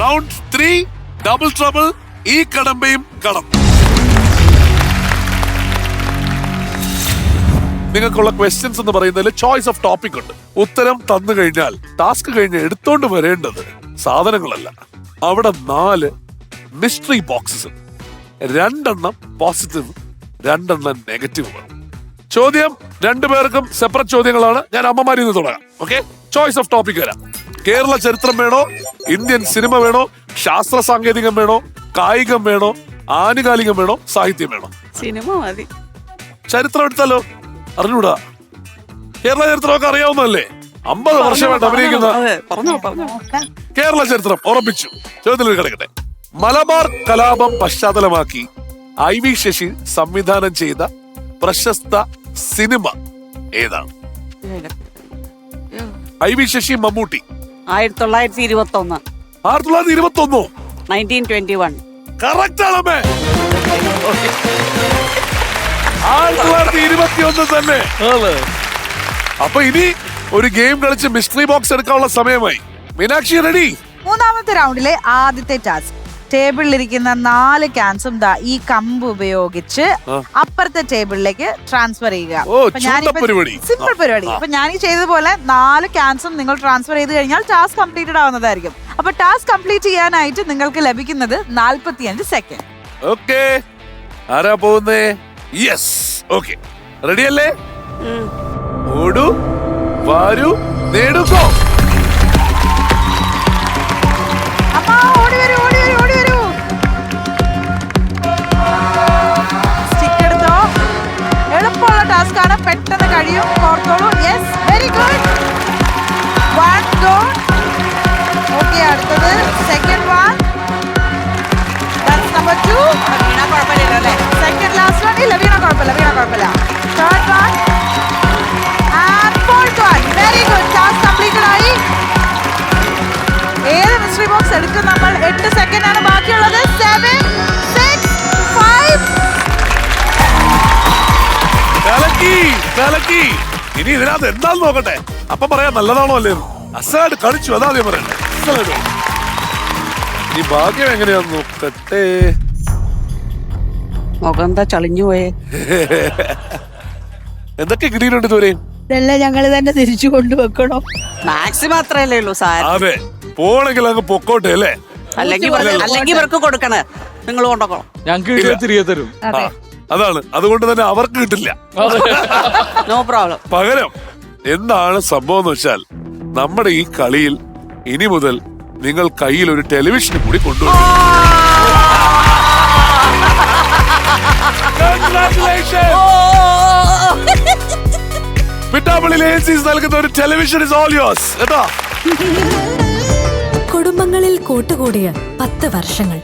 Round three double trouble ഈ കടമ്പയും കടം നിങ്ങൾക്കുള്ള ക്വസ്റ്റ്യൻസ് എന്ന് പറയുന്നതിൽ ചോയ്സ് ഓഫ് ടോപ്പിക് ഉണ്ട്. ഉത്തരം തന്നു കഴിഞ്ഞാൽ ടാസ്ക് കഴിഞ്ഞ് എടുത്തോണ്ട് വരേണ്ടത് സാധനങ്ങളല്ല. അവിടെ നാല് മിസ്റ്ററി ബോക്സസ് രണ്ടെണ്ണം പോസിറ്റീവ് രണ്ടെണ്ണം നെഗറ്റീവ് ചോദ്യം രണ്ടുപേർക്കും സെപ്പറേറ്റ് ചോദ്യങ്ങളാണ്. ഞാൻ അമ്മമാരിൽ നിന്ന് തുടങ്ങാം. ഓക്കെ ചോയ്സ് ഓഫ് ടോപ്പിക് വരാം. കേരള ചരിത്രം വേണോ? ഇന്ത്യൻ സിനിമ വേണോ? ശാസ്ത്ര സാങ്കേതികം വേണോ? കായികം വേണോ? ആനുകാലികം വേണോ? സാഹിത്യം വേണോ? സിനിമ മതി. ചരിത്രം എടുത്താലോ? അറിഞ്ഞൂടാ. കേരള ചരിത്രമൊക്കെ അറിയാവുന്നല്ലേ അമ്പത് വർഷമായിട്ട് അഭിനയിക്കുന്ന അതെ പറഞ്ഞോ പറഞ്ഞോ. കേരള ചരിത്രം ഉറപ്പിച്ചു. ചോദ്യത്തിൽ കിടക്കട്ടെ മലബാർ കലാപം പശ്ചാത്തലമാക്കി ഐ വി ശശി സംവിധാനം ചെയ്ത പ്രശസ്ത സിനിമ ഏതാണ്? I V Sasi Mammootty. ആയിരത്തി തൊള്ളായിരത്തി ഇരുപത്തി ഒന്ന് ആയിരത്തി തൊള്ളായിരത്തി ഇരുപത്തി ഒന്നോ നയന്റീൻ ട്വന്റി വൺ കറക്റ്റ് ആണമ്മേ ആയിരത്തി തൊള്ളായിരത്തി ഇരുപത്തി ഒന്ന് തന്നെ അപ്പൊ ഇനി ഒരു ഗെയിം കളിച്ച് മിസ്റ്ററി ബോക്സ് എടുക്കാനുള്ള സമയമായി. മീനാക്ഷി റെഡി മൂന്നാമത്തെ റൗണ്ടിലെ ആദ്യത്തെ ടാസ്ക് ടേബിളിലിരിക്കുന്ന നാല് ക്യാൻസും ദാ ഈ കമ്പ് ഉപയോഗിച്ച് അപ്പുറത്തെ ടേബിളിലേക്ക് ട്രാൻസ്ഫർ ചെയ്യുക. ഓ, അപ്പൊ ചൂണ്ട പരിപാടി. സിമ്പിൾ പരിപാടി. അപ്പൊ ഞാൻ ഈ ചെയ്തതുപോലെ നാല് ക്യാൻസും നിങ്ങൾ ട്രാൻസ്ഫർ ചെയ്ത് കഴിഞ്ഞാൽ ടാസ്ക് കംപ്ലീറ്റഡ് ആവുന്നതായിരിക്കും. അപ്പൊ ടാസ്ക് കംപ്ലീറ്റ് ചെയ്യാനായിട്ട് നിങ്ങൾക്ക് ലഭിക്കുന്നത് നാൽപ്പത്തിയഞ്ച് സെക്കൻഡ്. ഓക്കെ. ആരാ പോകുന്നേ? യെസ് ഓക്കെ റെഡി അല്ലേ? ഓടു വാരു നേടുക്കോ കഴിയും. ഓർത്തോളൂ. Yes very good one done okay അടുത്തത്. സെക്കൻഡ് വൺ നമ്പർ ടു വീണ കുഴപ്പമില്ലല്ലോ അല്ലേ? സെക്കൻഡ് ലാസ്റ്റ് വൺ ഇല്ല വീണ കുഴപ്പമില്ല വീണ കുഴപ്പമില്ല. Third one and fourth one very good task completed ആയി. ഏത് മിസ്റ്ററി ബോക്സ് എടുക്കും നമ്മൾ? എട്ട് സെക്കൻഡ് ആണ് ബാക്കിയുള്ളത്. കലക്കി. ഇനി ഇതിനകത്ത് എന്താന്ന് നോക്കട്ടെ? അപ്പൊ പറയാൻ നല്ലതാണോ അല്ലേ അസാഡ് കളിച്ചു അതാ ആദ്യം പറയണ്ടേ. അസ്സലായിട്ട്. ഇനി ഭാഗ്യം എങ്ങനെയാന്ന് നോക്കട്ടെ. മുഖം എന്താ ചളിഞ്ഞു പോയേ? എന്തൊക്കെ കിട്ടിയിട്ടുണ്ട് ഇതുവരെ? ഇതെല്ലാം ഞങ്ങൾ തന്നെ തിരിച്ചു കൊണ്ടുവെക്കണോ? മാക്സിമം അത്രയല്ലേ ഉള്ളൂ സാർ. അതെ. പോണെങ്കിൽ അങ്ങ് പൊക്കോട്ടെ അല്ലേ? അല്ലെങ്കിൽ ഇവർക്ക് അല്ലെങ്കിൽ ഇവർക്ക് കൊടുക്കണേ. നിങ്ങൾ കൊണ്ടോക്കണം ഞങ്ങൾക്ക് തിരികെ തരും. ആ, അതാണ്. അതുകൊണ്ട് തന്നെ അവർക്ക് കിട്ടില്ല. നോ പ്രോബ്ലം പകരം എന്താണ് സംഭവം എന്ന് വെച്ചാൽ നമ്മുടെ ഈ കളിയിൽ ഇനി മുതൽ നിങ്ങൾ കയ്യിൽ ഒരു ടെലിവിഷൻ കൂടി കൊണ്ടുവരും! പിട്ടാപ്പള്ളി നൽകുന്ന ഒരു ടെലിവിഷൻ ഇസ് ഓൾ യോസ് കേട്ടോ? കുടുംബങ്ങളിൽ കൂട്ടുകൂടിയ പത്ത് വർഷങ്ങൾ.